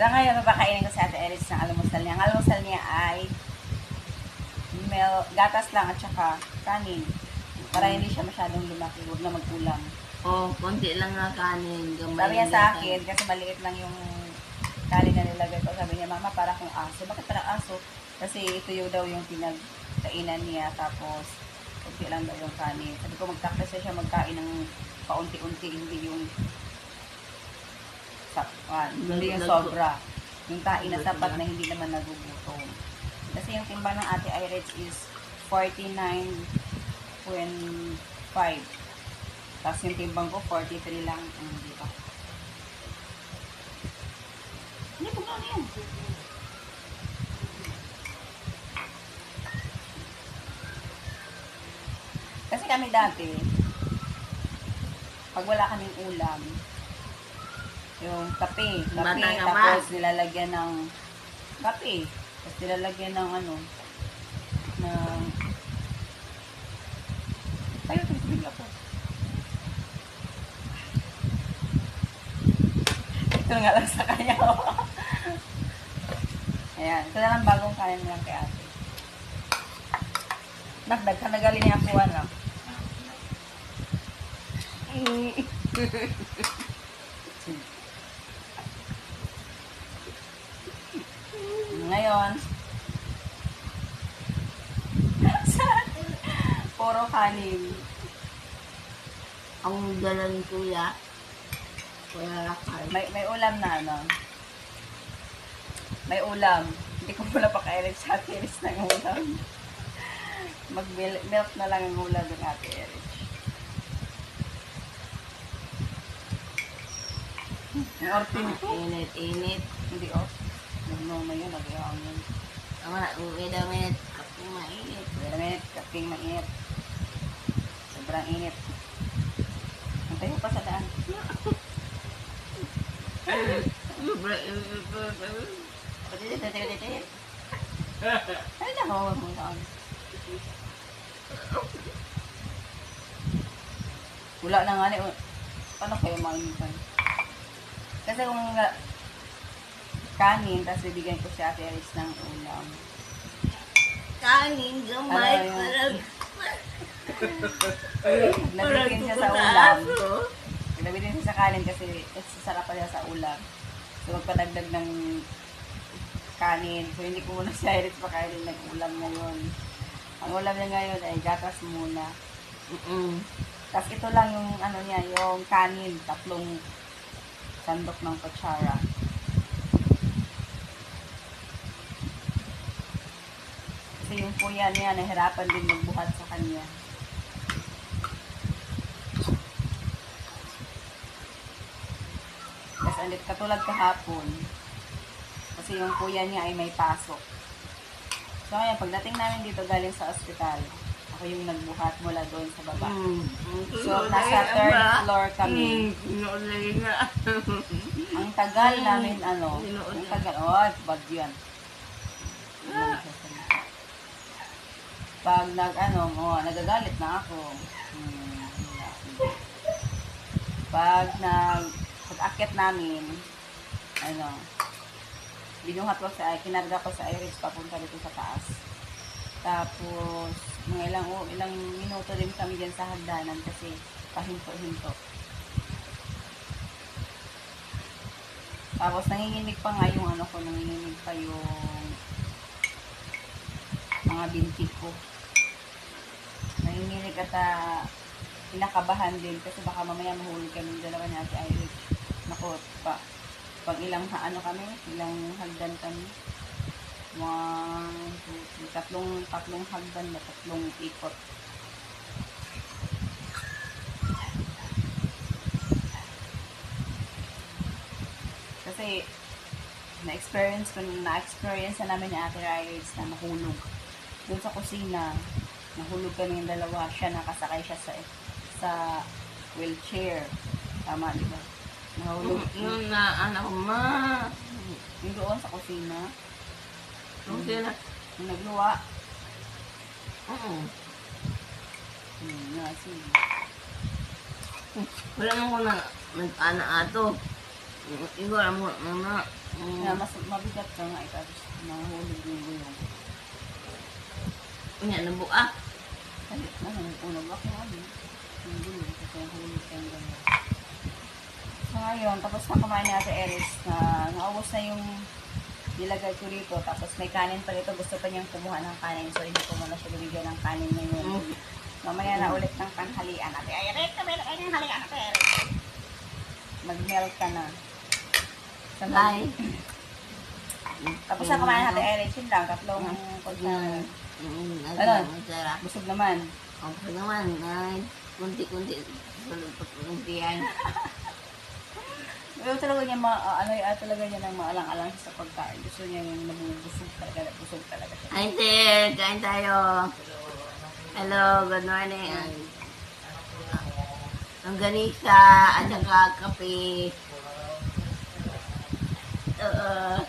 So ngayon, papakainin ko sa Ate Eris ng almusal niya. Ang almusal niya ay mel, gatas lang at saka kanin. Para hindi siya masyadong lumaki. Huwag na mag-ulam. Oh, konti lang na kanin. Sabi niya sa akin, kasi maliit lang yung kanin na nilagay ko. Sabi niya, Mama, para kung aso. Bakit parang aso? Kasi ito yung daw yung pinagkainan niya. Tapos, kunti lang daw yung kanin. Sabi ko, magkakasya siya magkain ng paunti-unti. Hindi yung sa, ah, hindi yung sobra. Yung kain na sapat na hindi naman nagugutom. Kasi yung timbang ng ate Iris is 49.5. Tapos yung timbang ko, 43 lang. Ano, di ba? Hindi po ano yan. Kasi kami dati, pag wala kaming ulam, yung kape, kape, Bata tapos ba? nilalagyan ng kape, tapos nilalagyan ng ano, ng tayo, tumigil ako. Ito nga lang sa kanya. Ayan, ito na lang bagong kanin lang kay ate. Dagdag ka na galing niya ako, ano? Ngayon, puro kanin. Ang dala ni kuya. Kuya Rakal. May, may ulam na, ano? May ulam. Hindi ko pala pa kailan sa ate Iris ng ulam. Mag-milk na lang ang ulam ng ate. Yung orpin. Init, init. Hindi, oh. Na yun, nag-iawang yun. Tama, wait a minute. Kapag mainit. A minute, kaping mainit. Sobrang init. Antay mo pa sa daan. Pati dito, dito, dito, dito. Ay, nakawawa mo saan. Wala na nga ni. Paano kayo mainitan? Kasi kung kanin, tapos bibigyan ko si Ate Alice ng ulam. Kanin, gamay. Ano yun? Parang Nagbitin siya sa ulam. Nagbitin siya sa kanin kasi sasarap pa siya sa ulam. So, magpadagdag ng kanin. So, hindi ko muna si Iris pakainin ng ulam ngayon. Ang ulam niya ngayon ay gatas muna. Mm-mm. Tapos ito lang yung ano niya, yung kanin, tatlong sandok ng kutsara. Kasi yung kuya niya, nahirapan din magbuhat sa kanya. Tapos ulit, katulad kahapon, kasi yung kuya niya ay may pasok. So, ayan, pagdating namin dito galing sa ospital, ako yung nagbuhat mula doon sa baba. Mm. So, nasa third floor kami. Nga. Ang tagal namin, ano, ang tagal, oh, bad yan. Pag nag, ano, oh, nagagalit na ako. Hmm. Pag nag, pag-akit namin, ano, binuhat ko sa, kinarga ko sa iris papunta dito sa taas. Tapos, mga ilang, oh, ilang minuto din kami dyan sa hagdanan kasi pahinto-hinto. Tapos nanginginig pa nga yung ano ko, nanginginig pa yung mga binti ko. Nanginginig at ah, pinakabahan din kasi baka mamaya mahulog kami dalawa ni Ate Irish. Naku, pa, pag ilang ha- ano kami, ilang hagdan kami. One, two, three, tatlong, tatlong hagdan na tatlong ikot. Kasi, na-experience ko, na-experience na namin ni Ate Ryers na nahulog. Doon sa kusina, nahulog kami yung dalawa. Siya, nakasakay siya sa, sa wheelchair. Tama, di ba? Nahulog. Yung na anak ko, ma. Yung doon sa kusina, Yung sila. yung nagluwa. Oo. Hmm, nga, sige. Wala mo ko na nag-ana ato. Ikaw mo, mama. Mm. Na mas mabigat ka nga, tapos nahulog yung gulong. Yan, nabuak. Kalit na, nung ako namin. Yung gulong, kasi nahulog ka yung gulong. So ngayon, tapos na kumain ni Ate Eris na naubos na yung nilagay ko rito. Tapos may kanin pa rito. Gusto pa niyang kumuha ng kanin. So hindi ko muna siya binigyan ng kanin ngayon. Mm. Mamaya na ulit ng tanghalian. Ate Eris, kami na kayo ng halian, Ate Eris. Mag-melt ka na. Sa Bye. Tapos na kumain Ate Eris. Yun lang. Tatlong pagka. Mm, Ano? Masarap. Busog naman. Okay naman. Ay, kunti-kunti. Kunti yan. Pero talaga niya, ma, ah, ano, ah, talaga niya nang maalang-alang sa pagkain. Gusto niya yung nabubusog talaga, busog talaga. Ay, Ted. Kain tayo. Hello, good morning. Ang ganisa at saka kape. Oo.